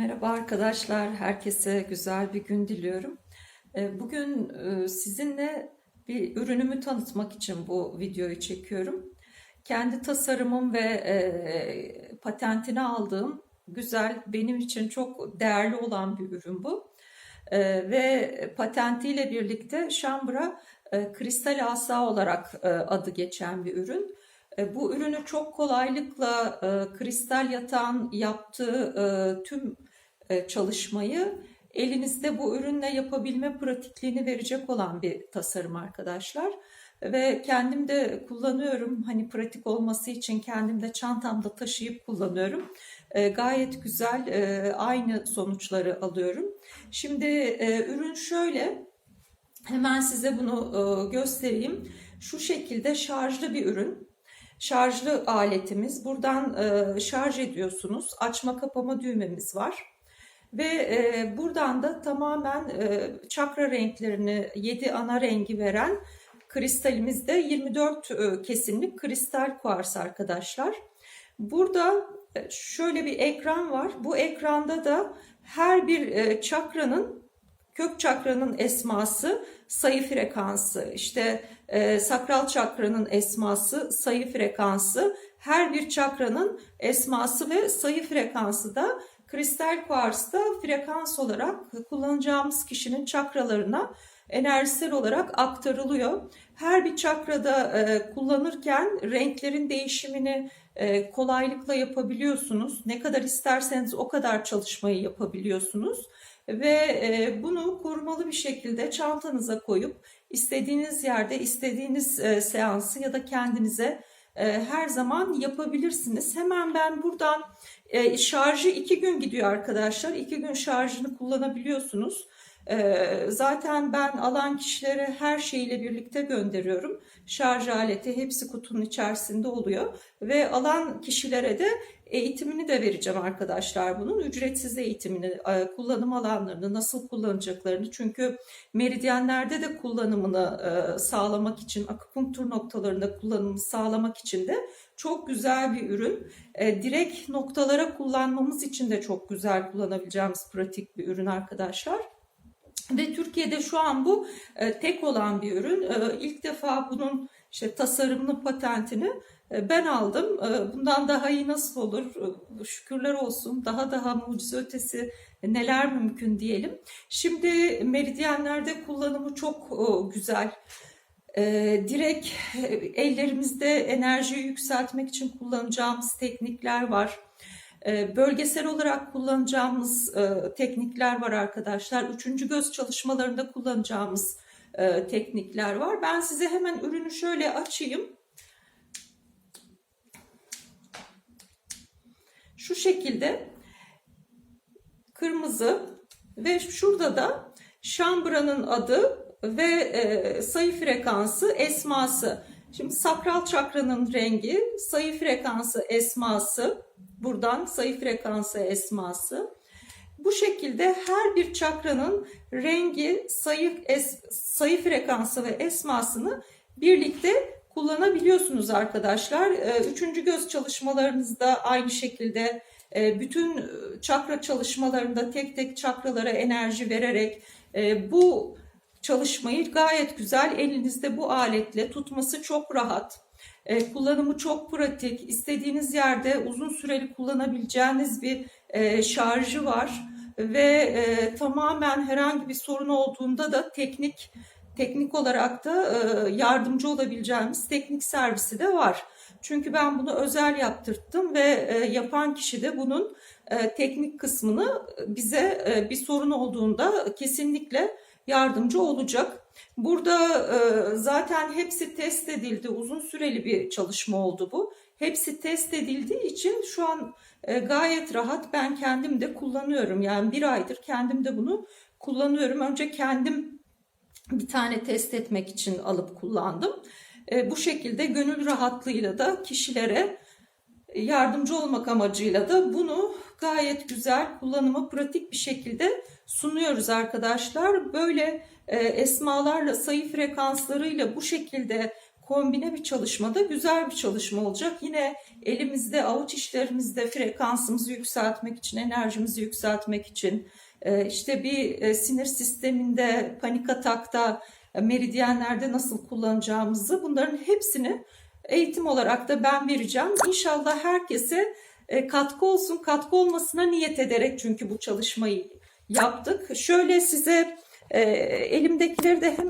Merhaba arkadaşlar, herkese güzel bir gün diliyorum. Ee, Bugün e, sizinle bir ürünümü tanıtmak için bu videoyu çekiyorum. Kendi tasarımım ve e, patentini aldığım güzel, benim için çok değerli olan bir ürün bu. Ee, Ve patentiyle birlikte Şambra e, kristal asa olarak adı geçen bir ürün. Bu ürünü çok kolaylıkla kristal yatağın yaptığı tüm çalışmayı elinizde bu ürünle yapabilme pratikliğini verecek olan bir tasarım arkadaşlar. Ve kendim de kullanıyorum. Hani pratik olması için kendim de çantamda taşıyıp kullanıyorum. E, gayet güzel e, aynı sonuçları alıyorum. Şimdi e, ürün şöyle. Hemen size bunu e, göstereyim. Şu şekilde şarjlı bir ürün. Şarjlı aletimiz. Buradan e, şarj ediyorsunuz. Açma kapama düğmemiz var. Ve e, buradan da tamamen e, çakra renklerini 7 ana rengi veren kristalimizde 24 e, kesimlik kristal kuars arkadaşlar. Burada e, şöyle bir ekran var. Bu ekranda da her bir e, çakranın kök çakranın esması sayı frekansı, işte e, sakral çakranın esması sayı frekansı, her bir çakranın esması ve sayı frekansı da kristal kuarsta frekans olarak kullanacağımız kişinin çakralarına enerjisel olarak aktarılıyor. Her bir çakrada e, kullanırken renklerin değişimini e, kolaylıkla yapabiliyorsunuz. Ne kadar isterseniz o kadar çalışmayı yapabiliyorsunuz ve e, bunu korumalı bir şekilde çantanıza koyup istediğiniz yerde istediğiniz e, seansı ya da kendinize e, her zaman yapabilirsiniz. Hemen ben buradan e, şarjı iki gün gidiyor arkadaşlar. İki gün şarjını kullanabiliyorsunuz. E, zaten ben alan kişilere her şeyle birlikte gönderiyorum. Şarj aleti hepsi kutunun içerisinde oluyor. Ve alan kişilere de eğitimini de vereceğim arkadaşlar bunun. Ücretsiz eğitimini, e, kullanım alanlarını, nasıl kullanacaklarını. Çünkü meridyenlerde de kullanımını e, sağlamak için, akupunktur noktalarında kullanımını sağlamak için de çok güzel bir ürün. E, direkt noktalara kullanmamız için de çok güzel kullanabileceğimiz pratik bir ürün arkadaşlar. Ve Türkiye'de şu an bu tek olan bir ürün. İlk defa bunun işte tasarımını, patentini ben aldım. Bundan daha iyi nasıl olur? Şükürler olsun. Daha daha mucize ötesi neler mümkün diyelim. Şimdi meridyenlerde kullanımı çok güzel. Direkt ellerimizde enerjiyi yükseltmek için kullanacağımız teknikler var. Bölgesel olarak kullanacağımız teknikler var arkadaşlar. Üçüncü göz çalışmalarında kullanacağımız teknikler var. Ben size hemen ürünü şöyle açayım. Şu şekilde kırmızı ve şurada da şambranın adı ve e, sayı frekansı esması. Şimdi sakral çakranın rengi, sayı frekansı esması, buradan sayı frekansı esması. Bu şekilde her bir çakranın rengi, sayı, es, sayı frekansı ve esmasını birlikte kullanabiliyorsunuz arkadaşlar. Ee, üçüncü göz çalışmalarınızda aynı şekilde e, bütün çakra çalışmalarında tek tek çakralara enerji vererek e, bu çalışmayı gayet güzel elinizde bu aletle tutması çok rahat. E, kullanımı çok pratik. İstediğiniz yerde uzun süreli kullanabileceğiniz bir şarjı var ve tamamen herhangi bir sorun olduğunda da teknik teknik olarak da e, yardımcı olabileceğimiz teknik servisi de var. Çünkü ben bunu özel yaptırttım ve e, yapan kişi de bunun e, teknik kısmını bize bir sorun olduğunda kesinlikle yardımcı olacak. Burada zaten hepsi test edildi. Uzun süreli bir çalışma oldu bu. Hepsi test edildiği için şu an gayet rahat ben kendim de kullanıyorum. Yani bir aydır kendim de bunu kullanıyorum. Önce kendim bir tane test etmek için alıp kullandım. E, bu şekilde gönül rahatlığıyla da kişilere yardımcı olmak amacıyla da bunu gayet güzel kullanıma pratik bir şekilde sunuyoruz arkadaşlar. Böyle e, esmalarla sayı frekanslarıyla bu şekilde kombine bir çalışmada güzel bir çalışma olacak. Yine elimizde avuç işlerimizde frekansımızı yükseltmek için, enerjimizi yükseltmek için, e, işte bir e, sinir sisteminde, panik atakta, meridyenlerde nasıl kullanacağımızı bunların hepsini eğitim olarak da ben vereceğim. İnşallah herkese e, katkı olsun, katkı olmasına niyet ederek çünkü bu çalışmayı yaptık. Şöyle size e, elimdekileri de hemen